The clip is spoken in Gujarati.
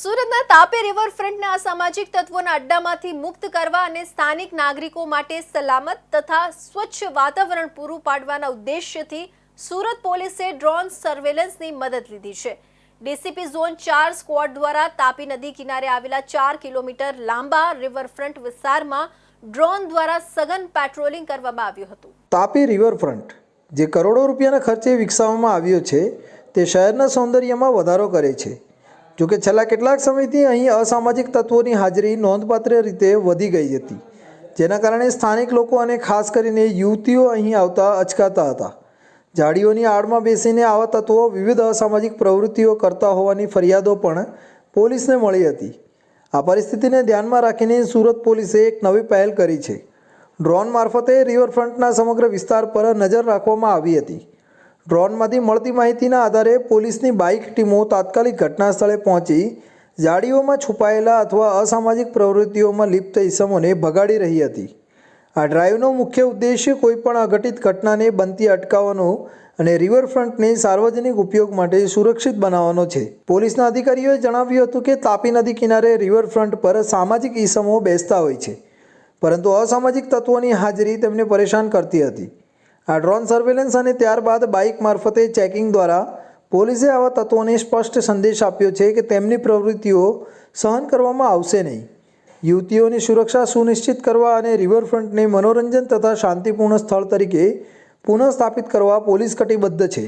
સુરતના તાપે રિવરફ્રન્ટના અસામાજિક તત્વોના અડ્ડામાંથી મુક્ત કરવા અને સ્થાનિક નાગરિકો માટે સલામત તથા સ્વચ્છ વાતાવરણ પૂરું પાડવાના ઉદ્દેશ્યથી સુરત પોલીસે ડ્રોન સર્વેલન્સની મદદ લીધી છે. ડીસીપી ઝોન ચાર સ્ક્વોડ દ્વારા તાપી નદી કિનારે આવેલા ચાર કિલોમીટર લાંબા રિવરફ્રન્ટ વિસ્તારમાં ડ્રોન દ્વારા સઘન પેટ્રોલિંગ કરવામાં આવ્યું હતું. તાપી રિવરફ્રન્ટ જે કરોડો રૂપિયાના ખર્ચે વિકસાવવામાં આવ્યો છે, તે શહેરના સૌંદર્યમાં વધારો કરે છે. જોકે છેલ્લા કેટલાક સમયથી અહીં અસામાજિક તત્વોની હાજરી નોંધપાત્ર રીતે વધી ગઈ હતી, જેના કારણે સ્થાનિક લોકો અને ખાસ કરીને યુવતીઓ અહીં આવતા અચકાતા હતા. ઝાડીઓની આડમાં બેસીને આવા તત્વો વિવિધ અસામાજિક પ્રવૃત્તિઓ કરતા હોવાની ફરિયાદો પણ પોલીસને મળી હતી. આ પરિસ્થિતિને ધ્યાનમાં રાખીને સુરત પોલીસે એક નવી પહેલ કરી છે. ડ્રોન મારફતે રિવરફ્રન્ટના સમગ્ર વિસ્તાર પર નજર રાખવામાં આવી હતી. ડ્રોનમાંથી મળતી માહિતીના આધારે પોલીસની બાઇક ટીમો તાત્કાલિક ઘટના સ્થળે પહોંચી ઝાડીઓમાં છુપાયેલા અથવા અસામાજિક પ્રવૃત્તિઓમાં લિપ્ત ઇસમોને ભગાડી રહી હતી. આ ડ્રાઈવનો મુખ્ય ઉદ્દેશ્ય કોઈપણ અઘટિત ઘટનાને બનતી અટકાવવાનો અને રિવરફ્રન્ટને સાર્વજનિક ઉપયોગ માટે સુરક્ષિત બનાવવાનો છે. પોલીસના અધિકારીઓએ જણાવ્યું હતું કે, તાપી નદી કિનારે રિવરફ્રન્ટ પર સામાજિક ઇસમો બેસતા હોય છે, પરંતુ અસામાજિક તત્વોની હાજરી તેમને પરેશાન કરતી હતી. આ ડ્રોન સર્વેલન્સ અને ત્યારબાદ બાઇક મારફતે ચેકિંગ દ્વારા પોલીસે આવા તત્વોને સ્પષ્ટ સંદેશ આપ્યો છે કે તેમની પ્રવૃત્તિઓ સહન કરવામાં આવશે નહીં. યુવતીઓની સુરક્ષા સુનિશ્ચિત કરવા અને રિવરફ્રન્ટને મનોરંજન તથા શાંતિપૂર્ણ સ્થળ તરીકે પુનઃસ્થાપિત કરવા પોલીસ કટિબદ્ધ છે.